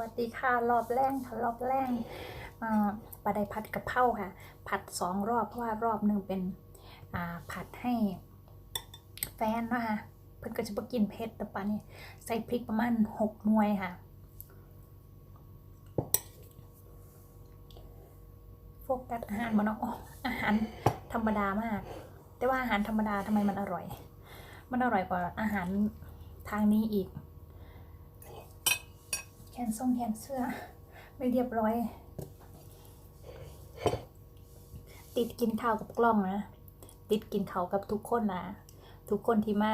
วัสดีค่ะ รอบแรกค่ะรอบแรกปลาไดผัดกะเพราค่ะ ผัดสองรอบเพราะว่ารอบหนึ่งเป็นผัดให้แฟนนะคะเพิ่นก็จะบ่กินเผ็ดแต่ปานนี้ใส่พริกประมาณหกหน่วยค่ะโฟกัสอาหารมันเนาะอ๋ออาหารธรรมดามาก แต่ว่าอาหารธรรมดาทำไมมันอร่อย มันอร่อยกว่าอาหารทางนี้อีก แขนทรงแขนเสื้อ ไม่เรียบร้อย ติดกินข้าวกับกล้องนะ ติดกินเขาวกับทุกคนนะ ทุกคนที่มา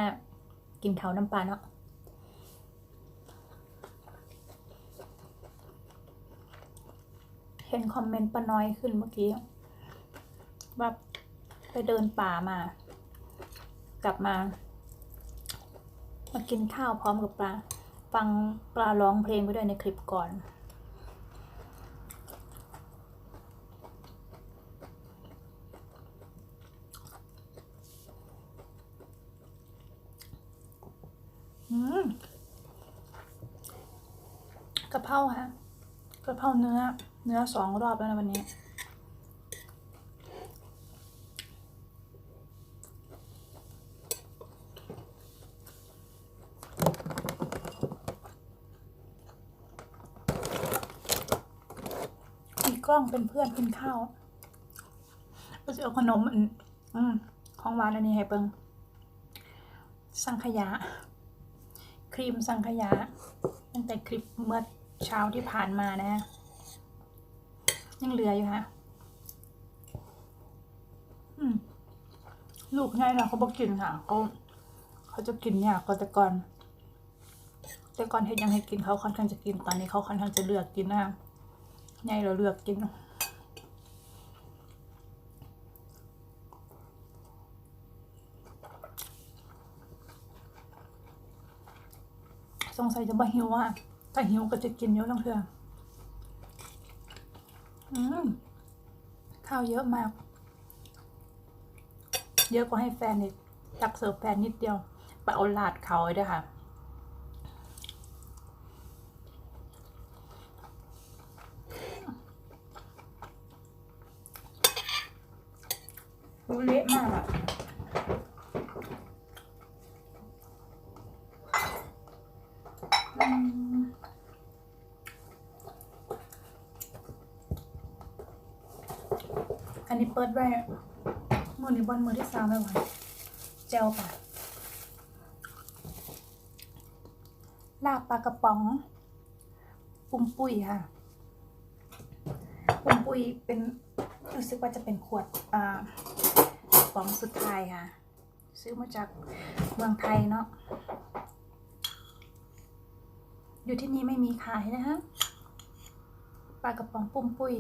กินเขาวน้ำปลาเนาะเห็นคอมเมนต์ป้าน้อยขึ้นเมื่อกี้ว่าไปเดินป่ามา กลับมา มากินข้าวพร้อมกับปลา ฟังปลาร้องเพลงไปด้วยในคลิปก่อนอืมกะเพราฮะกะเพราเนื้อ เนื้อสองรอบแล้วนะวันนี้ องเป็นเพื่อนกินข้าวก็จะเอาขนมอันอืมของหวานอันนี้ให้เปิงสังขยา ครีมสังขยา ตั้งแต่คลิปเมื่อเช้าที่ผ่านมานะ ยังเหลืออยู่ฮะลูกไงล่ะเขาบอกกินค่ะเขาเขาจะกินยากกว่าแต่ก่อน แต่ก่อนเห็นยังให้กินเขาค่อนข้างจะกินตอนนี้เขาค่อนข้างจะเลือกกินนะ ไงเราเลือกกินเนอสงสัยจะบ่หิวอะถ้าหิวก็จะกินเยอะต้องเถื่ออืมข้าวเยอะมาก เยอะกว่าให้แฟนอีกตักเสิร์ฟแฟนนิดเดียวไปเอาลาดเขาเลยด้วยค่ะ ดูเละมากอะอืมอันนี้เปิดไว้มือนี้บนมือที่สามแล้ววะเจลป่ะลาบปลากระป๋อง ปุ้มปุ้ยค่ะปุ้มปุ้ยเป็นรู้สึกว่าจะเป็นขวดอ่า ของสุดท้ายค่ะ ซื้อมาจากเมืองไทยเนาะอยู่ที่นี่ไม่มีขายนะคะปลากระป๋องปุ่มปุ้ย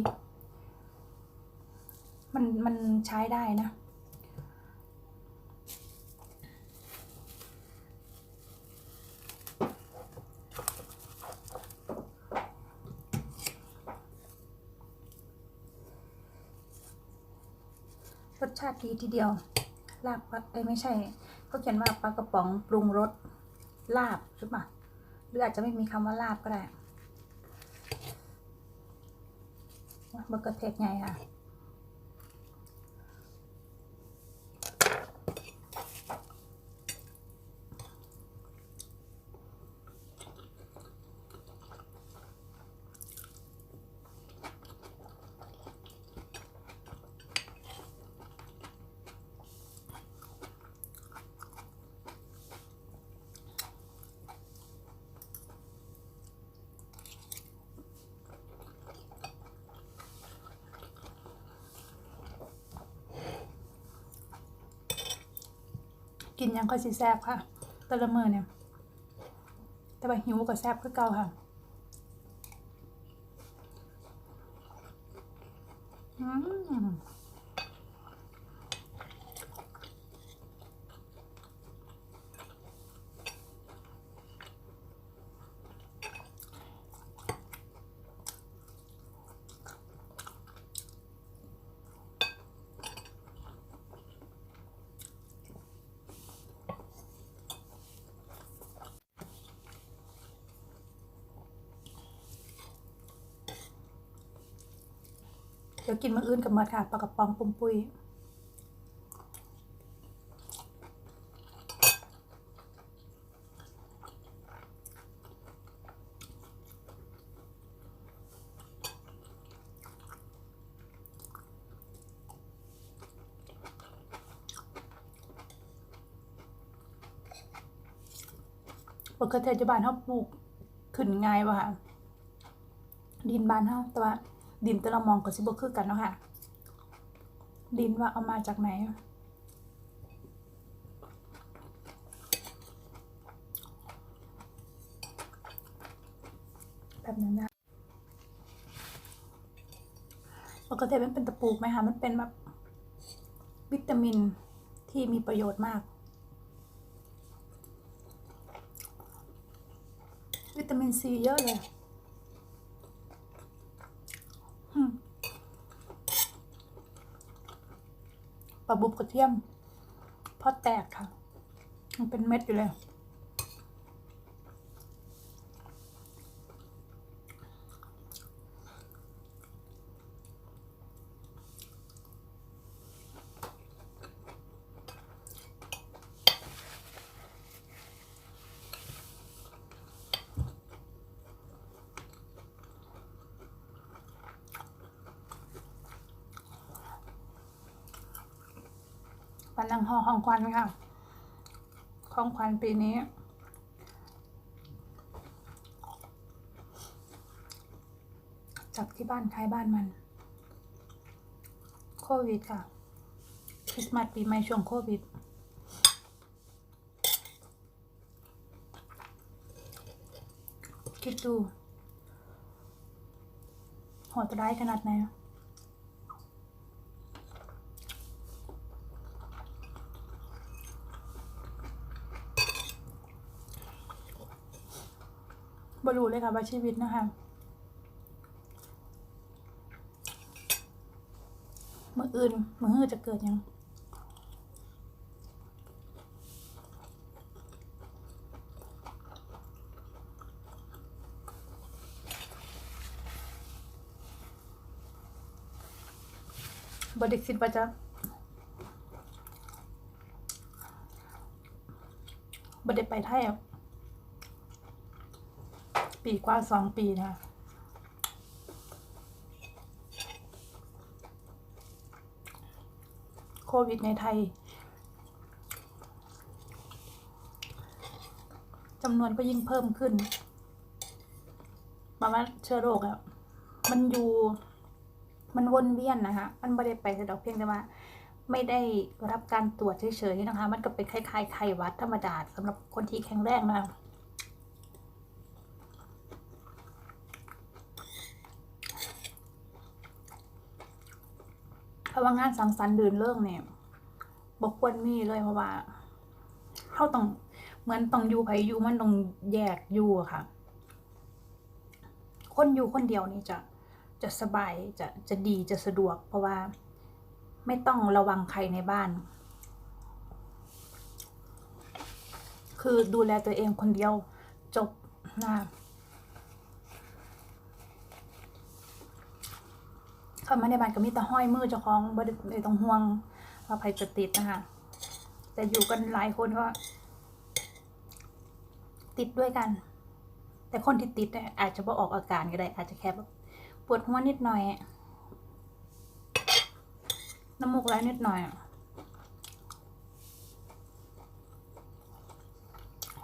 มันมันใช้ได้นะ ชาติดีทีเดียว ลาบปลาเอ้ไม่ใช่ ก็เขียนว่าปลากระป๋องปรุงรสลาบใช่ปะหรืออาจจะไม่มีคำว่าลาบก็ได้เบอร์เกระเทคไงค่ะ กินยังค่อยสิแซบค่ะ แต่ละมือเนี่ย แต่ว่าหิวกับแซบคือเก่าค่ะ ดี๋ยวกินมื้ออื่นกับมาค่ะปลากระป๋องปุ้มปุยปกติจะบานเขาปลูกขึ้นง่ายป่ะค่ะดินบานเขาแต่ว่า ดินแต่ละหมองก็สิบคือกันเนาะค่ะ ดินว่าเอามาจากไหนแบบนั้นนะปกติมันเป็นตะปูไหมคะมันเป็นแบบวิตามินที่มีประโยชน์มาก วิตามินซีเยอะเลยอืม ปลาบุบกระเทียม พอแตกค่ะ มันเป็นเม็ดอยู่เลย วันนังห่อของควันค่ะ ของควันปีนี้ จับที่บ้านใครบ้านมัน โควิดค่ะ คริสต์มาสปีใหม่ช่วงโควิดคิดดูโหดร้ายขนาดไหน อะบรู้เลยค่ะว่าชีวิตนะคะมืออื่นมื่อฮือจะเกิดยังบดิคิดว่าจะบได้ไปไทยอะ ปีกว่าสองปีนะโควิดในไทยจำนวนก็ยิ่งเพิ่มขึ้นมาว่าเชื้อโรคอะมันอยู่มันวนเวียนนะคะมันไม่ได้ไปแต่ดอกเพียงแต่ว่าไม่ได้รับการตรวจเฉยๆนะคะ มันก็เป็นคล้ายๆไข้หวัดธรรมดาสำหรับคนที่แข็งแรงนะคะ เพราว่างานสังสรรค์ดื่นเรื่องเนี่ยบกควรมีเลยเพราะว่าเขาต้องเหมือนต้องอยู่ไผอยู่มันต้องแยกอยู่อะค่ะ คนอยู่คนเดียวนี่จะจะสบายจะจะดีจะสะดวก เพราะว่าไม่ต้องระวังใครในบ้าน คือดูแลตัวเองคนเดียวจบนะ เข้ามาในบ้านก็มีแต่ห้อยมือเจ้าของบ่ได้ต้องห่วงว่าใครจะติดนะคะแต่อยู่กันหลายคนก็ ติดด้วยกัน แต่คนที่ติดเนี่ยอาจจะบ่ออกอาการก็ได้ อาจจะแค่แบบปวดหัวนิดหน่อยน้ำมูกไหลนิดหน่อย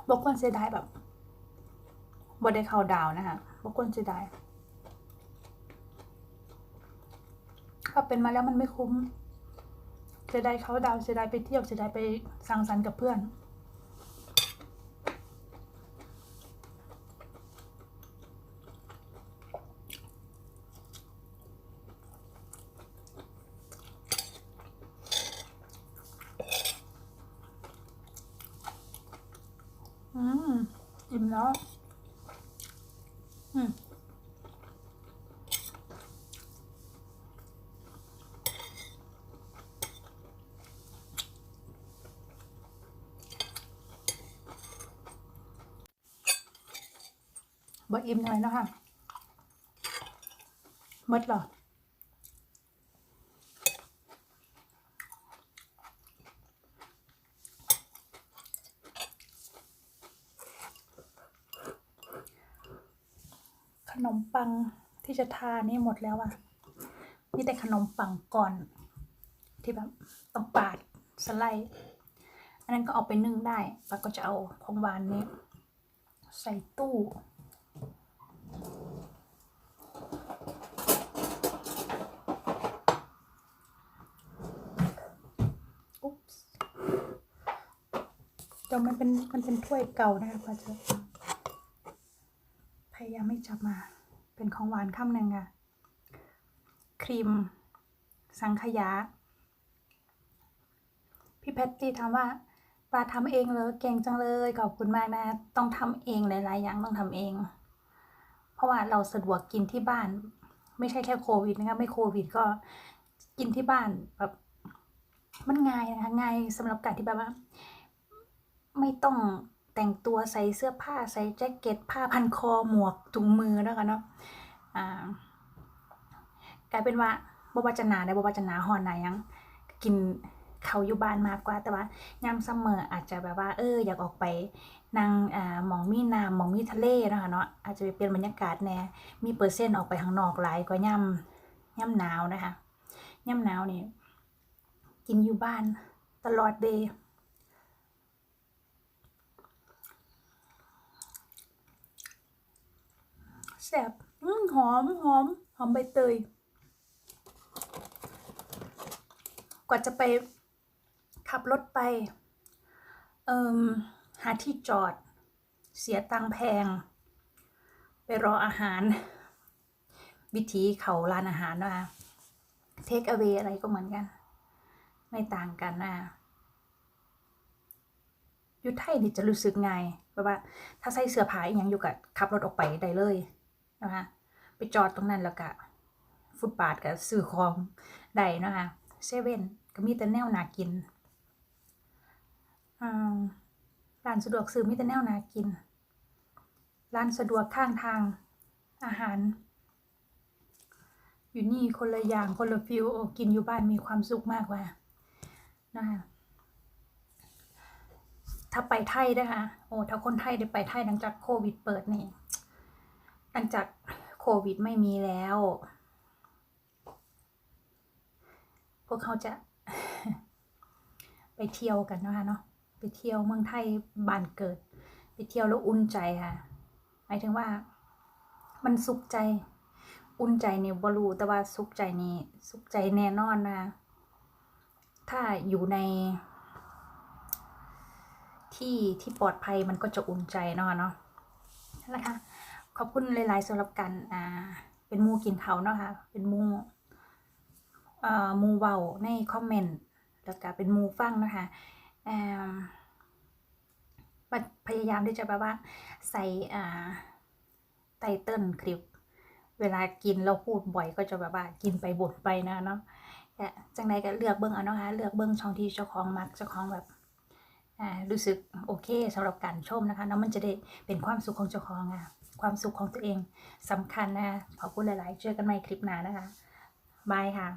บกคนเสียดายแบบบ่ได้เข้าดาวนะคะบกคนเสียดาย ถ้าเป็นมาแล้วมันไม่คุ้มเสียดายเขาดาวเสียดายไปเที่ยวเสียดายไปสังสรรค์กับเพื่อน อืมอิ่มแล้ว บ่อิ่มหน่อยนะคะมดหรอขนมปังที่จะทานี่หมดแล้วอะมีแต่ขนมปังก่อน ที่แบบต้องปาดสไลด์อันนั้นก็เอาไปนึ่งได้ แล้วก็จะเอาของหวานนี้ ใส่ตู้ ดี๋ยวมันเป็นมันเป็นถ้วยเก่านะคะปาจะพยายามไม่จับมา เป็นของหวานคำหนึ่งค่ะครีม สังขยา พี่แพตตี้ถามว่าปลาทำเองเลยเก่งจังเลยขอบคุณมากนะ ต้องทำเองหลายๆอย่างต้องทำเอง เพราะว่าเราสะดวกกินที่บ้าน ไม่ใช่แค่โควิดนะคะไม่โควิดก็กินที่บ้านแบบมันง่ายนะคะง่ายสำหรับการที่แบบว่า ไม่ต้องแต่งตัวใส่เสื้อผ้าใส่แจ็คเก็ตผ้าพันคอหมวกถุงมือแล้วกันเนาะอ่ากลายเป็นว่าบวาจนาได้บวาจนาหอนไหนยังกินเขาอยู่บ้านมากกว่าแต่ว่ายามซัมออาจจะแบบว่า เออ อยากออกไปนั่งอ่าหมองมีน้ำหมองมีทะเลนะคะเนาะอาจจะไปเปลี่ยนบรรยากาศแน่มีเปอร์เซ็นต์ออกไปข้างนอกหลายกว่าย่ำย่ำหนาวนะคะย่ำหนาวนี่กินอยู่บ้านตลอดเดย์ แซ่บอืมหอมหอมหอมใบเตย กว่าจะไปขับรถไป เอิมหาที่จอด เสียตังแพง ไปรออาหาร วิธีเขาร้านอาหารนะเทคเอา a y อะไรก็เหมือนกัน ไม่ต่างกันนะอยู่ไทยนี่จะรู้สึกไงแบบว่า ถ้าใส่เสื้อผ้าอหยังอยู่กับขับรถออกไปได้เลย นะคะไปจอดตรงนั้นแล้วก็ฟุตบาทกับซื้อของได้นะคะเซเว่นก็มีแต่แนวนากินอ่าร้านสะดวกซื้อมีแต่แนวนากิน ร้านสะดวกข้างทางอาหาร อยู่นี่คนละอย่างคนละฟิลโอ้กินอยู่บ้านมีความสุขมากกว่านะคะถ้าไปไทยนะคะโอ้ถ้าคนไทยได้ไปไทยหลังจากโควิดเปิดนี่ หลังจากโควิดไม่มีแล้ว พวกเขาจะ ไปเที่ยวกันนะคะเนาะไปเที่ยวเมืองไทยบ้านเกิด ไปเที่ยวแล้วอุ่นใจค่ะ หมายถึงว่า มันสุขใจ อุ่นใจเนี่ยบรูแต่ว่าสุขใจนี่สุขใจแน่นอนนะถ้าอยู่ในที่ที่ปลอดภัยมันก็จะอุ่นใจเนาะเนาะนั่นแหละค่ะ ขอบคุณหลายๆสำหรับการอ่าเป็นมูกินเขาเนาะค่ะเป็นมูเอ่อมูเว้าในคอมเมนต์แล้วก็เป็นมูฟังนะคะอ่าพยายามที่จะแบบว่าใส่อ่าไตเติ้ลคลิป เวลากินเราพูดบ่อยก็จะแบบว่ากินไปบ่นไปนะเนาะแต่จังใดก็เลือกเบิ้งเอาเนาะคะเลือกเบิ้งช่องที่เจ้าของมักเจ้าของแบบอ่ารู้สึกโอเคสำหรับการชมนะคะเนาะมันจะได้เป็นความสุขของเจ้าของอะ ความสุขของตัวเองสำคัญนะคะขอบคุณหลาย ๆ เจอกันใหม่คลิปหน้านะคะบายค่ะ